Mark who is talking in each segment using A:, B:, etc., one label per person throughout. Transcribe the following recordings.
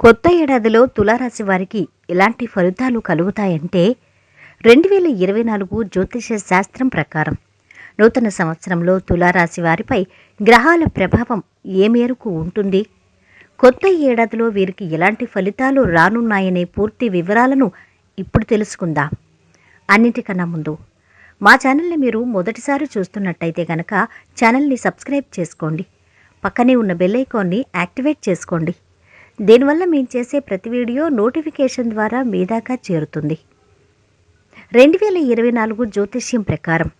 A: కొత్త ఏడాదిలో తులారాశి వారికి ఎలాంటి ఫలితాలు కలుగుతాయంటే రెండు వేల ఇరవై నాలుగు జ్యోతిష శాస్త్రం ప్రకారం నూతన సంవత్సరంలో తులారాశి వారిపై గ్రహాల ప్రభావం ఏ మేరకు ఉంటుంది? కొత్త ఏడాదిలో వీరికి ఎలాంటి ఫలితాలు రానున్నాయనే పూర్తి వివరాలను ఇప్పుడు తెలుసుకుందాం. అన్నిటికన్నా ముందు మా ఛానల్ని మీరు మొదటిసారి చూస్తున్నట్టయితే కనుక ఛానల్ని సబ్స్క్రైబ్ చేసుకోండి. పక్కనే ఉన్న బెల్ ఐకాన్ని యాక్టివేట్ చేసుకోండి. దీనివల్ల మేము చేసే ప్రతి వీడియో నోటిఫికేషన్ ద్వారా మీ దాకా చేరుతుంది. రెండు వేల ఇరవై నాలుగు జ్యోతిష్యం ప్రకారం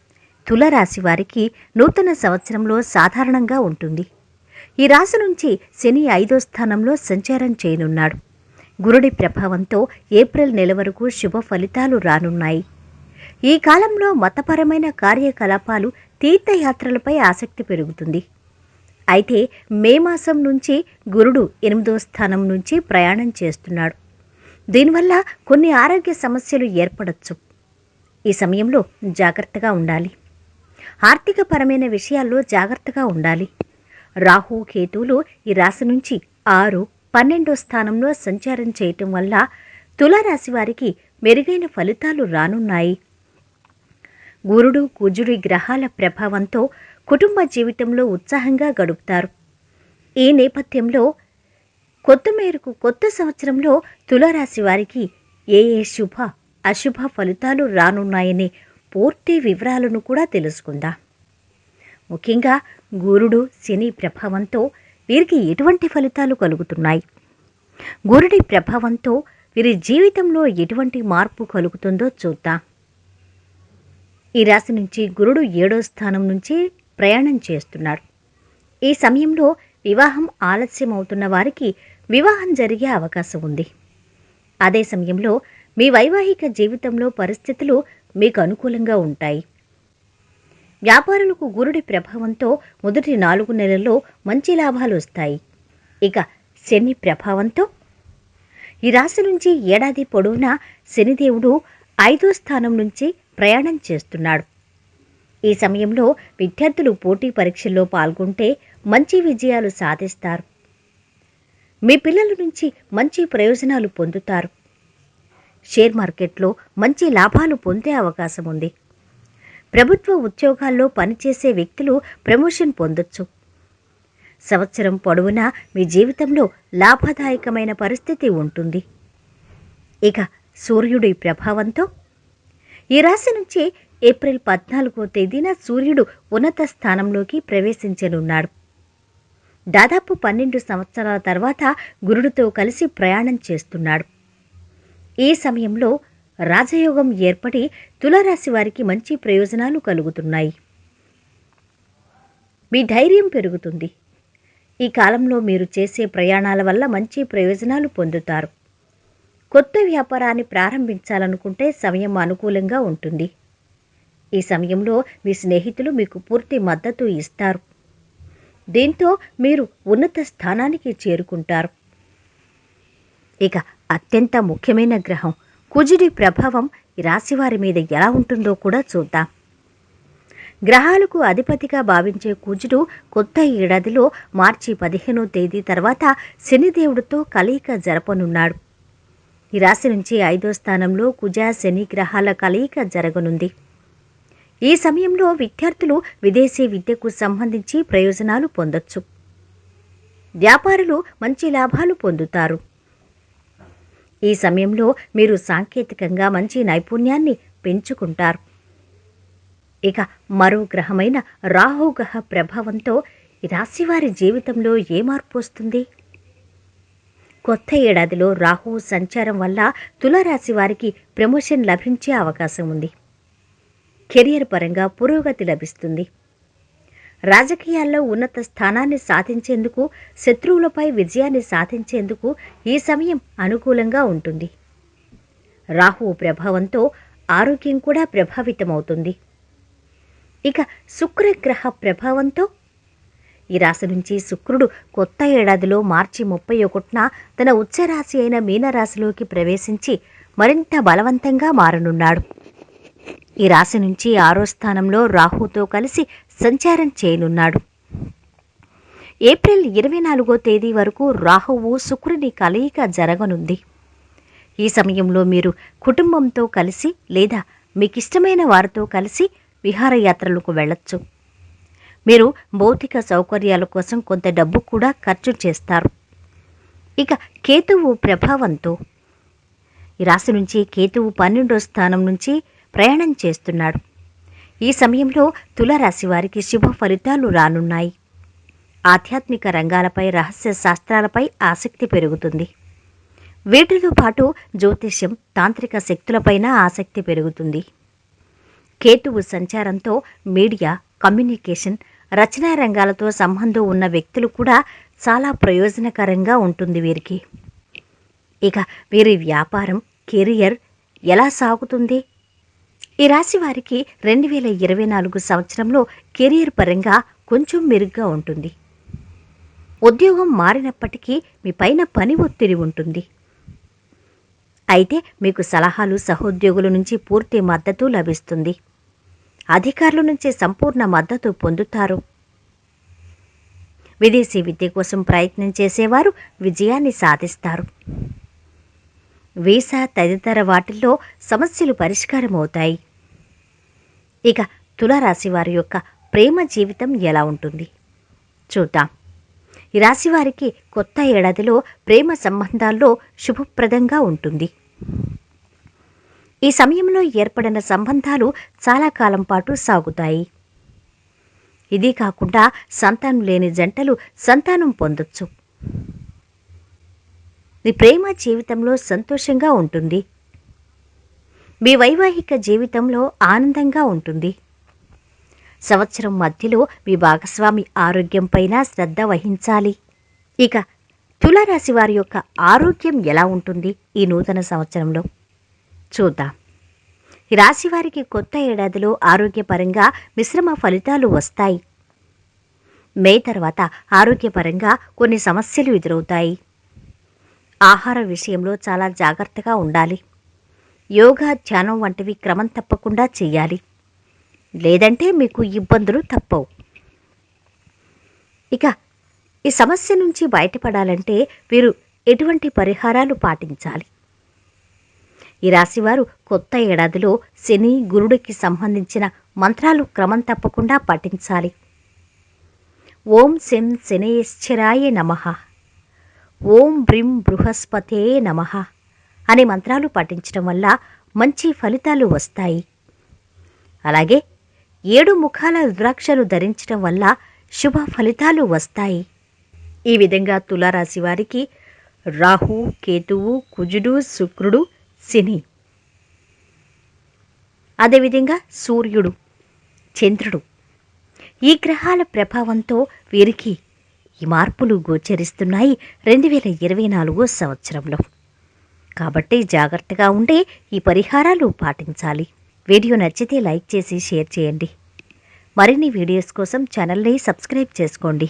A: తులరాశి వారికి నూతన సంవత్సరంలో సాధారణంగా ఉంటుంది. ఈ రాశి నుంచి శని ఐదో స్థానంలో సంచారం చేయనున్నాడు. గురుడి ప్రభావంతో ఏప్రిల్ నెల వరకు శుభ ఫలితాలు రానున్నాయి. ఈ కాలంలో మతపరమైన కార్యకలాపాలు తీర్థయాత్రలపై ఆసక్తి పెరుగుతుంది. అయితే మే మాసం నుంచి గురుడు ఎనిమిదో స్థానం నుంచి ప్రయాణం చేస్తున్నాడు. దీనివల్ల కొన్ని ఆరోగ్య సమస్యలు ఏర్పడచ్చు. ఈ సమయంలో జాగ్రత్తగా ఉండాలి. ఆర్థికపరమైన విషయాల్లో జాగ్రత్తగా ఉండాలి. రాహు కేతువులు ఈ రాశి నుంచి ఆరు పన్నెండో స్థానంలో సంచారం చేయటం వల్ల తులారాశి వారికి మెరుగైన ఫలితాలు రానున్నాయి. గురుడు కుజుడి గ్రహాల ప్రభావంతో కుటుంబ జీవితంలో ఉత్సాహంగా గడుపుతారు. ఈ నేపథ్యంలో కొత్త మేరకు కొత్త సంవత్సరంలో తులారాశి వారికి ఏ ఏ శుభ అశుభ ఫలితాలు రానున్నాయనే పూర్తి వివరాలను కూడా తెలుసుకుందాం. ముఖ్యంగా గురుడు శని ప్రభావంతో వీరికి ఎటువంటి ఫలితాలు కలుగుతున్నాయి? గురుడి ప్రభావంతో వీరి జీవితంలో ఎటువంటి మార్పు కలుగుతుందో చూద్దాం. ఈ రాశి నుంచి గురుడు ఏడో స్థానం నుంచి ప్రయాణం చేస్తున్నాడు ఈ సమయంలో వివాహం ఆలస్యం అవుతున్న వారికి వివాహం జరిగే అవకాశం ఉంది. అదే సమయంలో మీ వైవాహిక జీవితంలో పరిస్థితులు మీకు అనుకూలంగా ఉంటాయి. వ్యాపారులకు గురుడి ప్రభావంతో మొదటి నాలుగు నెలల్లో మంచి లాభాలు వస్తాయి. ఇక శని ప్రభావంతో ఈ రాశి నుంచి ఏడాది పొడవునా శనిదేవుడు ఐదో స్థానం నుంచి ప్రయాణం చేస్తున్నాడు. ఈ సమయంలో విద్యార్థులు పోటీ పరీక్షల్లో పాల్గొంటే మంచి విజయాలు సాధిస్తారు. మీ పిల్లల నుంచి మంచి ప్రయోజనాలు పొందుతారు. షేర్ మార్కెట్లో మంచి లాభాలు పొందే అవకాశం ఉంది. ప్రభుత్వ ఉద్యోగాల్లో పనిచేసే వ్యక్తులు ప్రమోషన్ పొందొచ్చు. సంవత్సరం పొడవునా మీ జీవితంలో లాభదాయకమైన పరిస్థితి ఉంటుంది. ఇక సూర్యుడి ప్రభావంతో ఈ రాశి నుంచి ఏప్రిల్ పద్నాలుగో తేదీన సూర్యుడు ఉన్నత స్థానంలోకి ప్రవేశించనున్నాడు. దాదాపు పన్నెండు సంవత్సరాల తర్వాత గురుడితో కలిసి ప్రయాణం చేస్తున్నాడు. ఈ సమయంలో రాజయోగం ఏర్పడి తులరాశి వారికి మంచి ప్రయోజనాలు కలుగుతున్నాయి. మీ ధైర్యం పెరుగుతుంది. ఈ కాలంలో మీరు చేసే ప్రయాణాల వల్ల మంచి ప్రయోజనాలు పొందుతారు. కొత్త వ్యాపారాన్ని ప్రారంభించాలనుకుంటే సమయం అనుకూలంగా ఉంటుంది. ఈ సమయంలో మీ స్నేహితులు మీకు పూర్తి మద్దతు ఇస్తారు. దీంతో మీరు ఉన్నత స్థానానికి చేరుకుంటారు. ఇక అత్యంత ముఖ్యమైన గ్రహం కుజుడి ప్రభావం రాశివారి మీద ఎలా ఉంటుందో కూడా చూద్దాం. గ్రహాలకు అధిపతిగా భావించే కుజుడు కొత్త ఏడాదిలో మార్చి పదిహేనో తేదీ తర్వాత శనిదేవుడితో కలయిక జరపనున్నాడు. ఈ రాశి నుంచి ఐదో స్థానంలో కుజ శని గ్రహాల కలయిక జరగనుంది. ఈ సమయంలో విద్యార్థులు విదేశీ విద్యకు సంబంధించి ప్రయోజనాలు పొందొచ్చు. వ్యాపారులు మంచి లాభాలు పొందుతారు. ఈ సమయంలో మీరు సాంకేతికంగా మంచి నైపుణ్యాన్ని పెంచుకుంటారు. ఇక మరో గ్రహమైన రాహు గ్రహ ప్రభావంతో రాశివారి జీవితంలో ఏ మార్పు వస్తుంది? కొత్త ఏడాదిలో రాహు సంచారం వల్ల తులారాశి వారికి ప్రమోషన్ లభించే అవకాశం ఉంది. కెరియర్ పరంగా పురోగతి లభిస్తుంది. రాజకీయాల్లో ఉన్నత స్థానాన్ని సాధించేందుకు శత్రువులపై విజయాన్ని సాధించేందుకు ఈ సమయం అనుకూలంగా ఉంటుంది. రాహువు ప్రభావంతో ఆరోగ్యం కూడా ప్రభావితమవుతుంది. ఇక శుక్రగ్రహ ప్రభావంతో ఈ రాశి నుంచి శుక్రుడు కొత్త ఏడాదిలో మార్చి ముప్పై ఒకటిన తన ఉచ్చరాశి అయిన మీనరాశిలోకి ప్రవేశించి మరింత బలవంతంగా మారనున్నాడు. ఈ రాశి నుంచి ఆరో స్థానంలో రాహుతో కలిసి సంచారం చేయనున్నాడు. ఏప్రిల్ ఇరవై నాలుగో తేదీ వరకు రాహువు శుక్రుని కలయిక జరగనుంది. ఈ సమయంలో మీరు కుటుంబంతో కలిసి లేదా మీకిష్టమైన వారితో కలిసి విహారయాత్రలకు వెళ్ళొచ్చు. మీరు భౌతిక సౌకర్యాల కోసం కొంత డబ్బు కూడా ఖర్చు చేస్తారు. ఇక కేతువు ప్రభావంతో. ఈ రాశి నుంచి కేతువు పన్నెండో స్థానం నుంచి ప్రయాణం చేస్తున్నాడు. ఈ సమయంలో తులారాశి వారికి శుభ ఫలితాలు రానున్నాయి. ఆధ్యాత్మిక రంగాలపై రహస్య శాస్త్రాలపై ఆసక్తి పెరుగుతుంది. వీటితో పాటు జ్యోతిష్యం తాంత్రిక శక్తులపైన ఆసక్తి పెరుగుతుంది. కేతువు సంచారంతో మీడియా కమ్యూనికేషన్ రచనా రంగాలతో సంబంధం ఉన్న వ్యక్తులు కూడా చాలా ప్రయోజనకరంగా ఉంటుంది వీరికి. ఇక వీరి వ్యాపారం కెరియర్ ఎలా సాగుతుంది? ఈ రాశి వారికి రెండు వేల ఇరవై నాలుగు సంవత్సరంలో కెరియర్ పరంగా కొంచెం మెరుగ్గా ఉంటుంది. ఉద్యోగం మారినప్పటికీ మీ పైన పని ఒత్తిడి ఉంటుంది. అయితే మీకు సలహాలు సహోద్యోగుల నుంచి పూర్తి మద్దతు లభిస్తుంది. అధికారుల నుంచి సంపూర్ణ మద్దతు పొందుతారు. విదేశీ విద్య కోసం ప్రయత్నం చేసేవారు విజయాన్ని సాధిస్తారు. వీసా తదితర వాటిల్లో సమస్యలు పరిష్కారమవుతాయి. ఇక తులారాశి వారి యొక్క ప్రేమ జీవితం ఎలా ఉంటుంది? చూద్దాం. ఈ రాశి వారికి కొత్త ఏడాదిలో ప్రేమ సంబంధాల్లో శుభప్రదంగా ఉంటుంది. ఈ సమయంలో ఏర్పడిన సంబంధాలు చాలా కాలం పాటు సాగుతాయి. ఇది కాకుండా సంతానం లేని జంటలు సంతానం పొందొచ్చు. నీ ప్రేమ జీవితంలో సంతోషంగా ఉంటుంది. మీ వైవాహిక జీవితంలో ఆనందంగా ఉంటుంది. సంవత్సరం మధ్యలో మీ భాగస్వామి ఆరోగ్యంపైన శ్రద్ధ వహించాలి. ఇక తులారాశి వారి యొక్క ఆరోగ్యం ఎలా ఉంటుంది ఈ నూతన సంవత్సరంలో? చూద్దాం. ఈ రాశి వారికి కొత్త ఏడాదిలో ఆరోగ్యపరంగా మిశ్రమ ఫలితాలు వస్తాయి. మే తర్వాత ఆరోగ్యపరంగా కొన్ని సమస్యలు ఎదురవుతాయి. ఆహార విషయంలో చాలా జాగ్రత్తగా ఉండాలి. యోగా ధ్యానం వంటివి క్రమం తప్పకుండా చేయాలి. లేదంటే మీకు ఇబ్బందులు తప్పవు. ఇక ఈ సమస్య నుంచి బయటపడాలంటే వీరు ఎటువంటి పరిహారాలు పాటించాలి? ఈ రాశివారు కొత్త ఏడాదిలో శని గురుడికి సంబంధించిన మంత్రాలు క్రమం తప్పకుండా పఠించాలి. ఓం శం శనేశ్వరాయ నమ. ఓం బ్రిం బృహస్పతే నమ. అనే మంత్రాలు పాటించడం వల్ల మంచి ఫలితాలు వస్తాయి. అలాగే ఏడు ముఖాల రుద్రాక్షలు ధరించడం వల్ల శుభ ఫలితాలు వస్తాయి. ఈ విధంగా తులారాశి వారికి రాహు కేతువు కుజుడు శుక్రుడు శని. అదేవిధంగా సూర్యుడు చంద్రుడు. ఈ గ్రహాల ప్రభావంతో వీరికి ఈ మార్పులు గోచరిస్తున్నాయి. రెండు వేల ఇరవై నాలుగో సంవత్సరంలో. కాబట్టి జాగ్రత్తగా ఉండే ఈ పరిహారాలు పాటించాలి. వీడియో నచ్చితే లైక్ చేసి షేర్ చేయండి. మరిన్ని వీడియోస్ కోసం ఛానల్ని సబ్స్క్రైబ్ చేసుకోండి.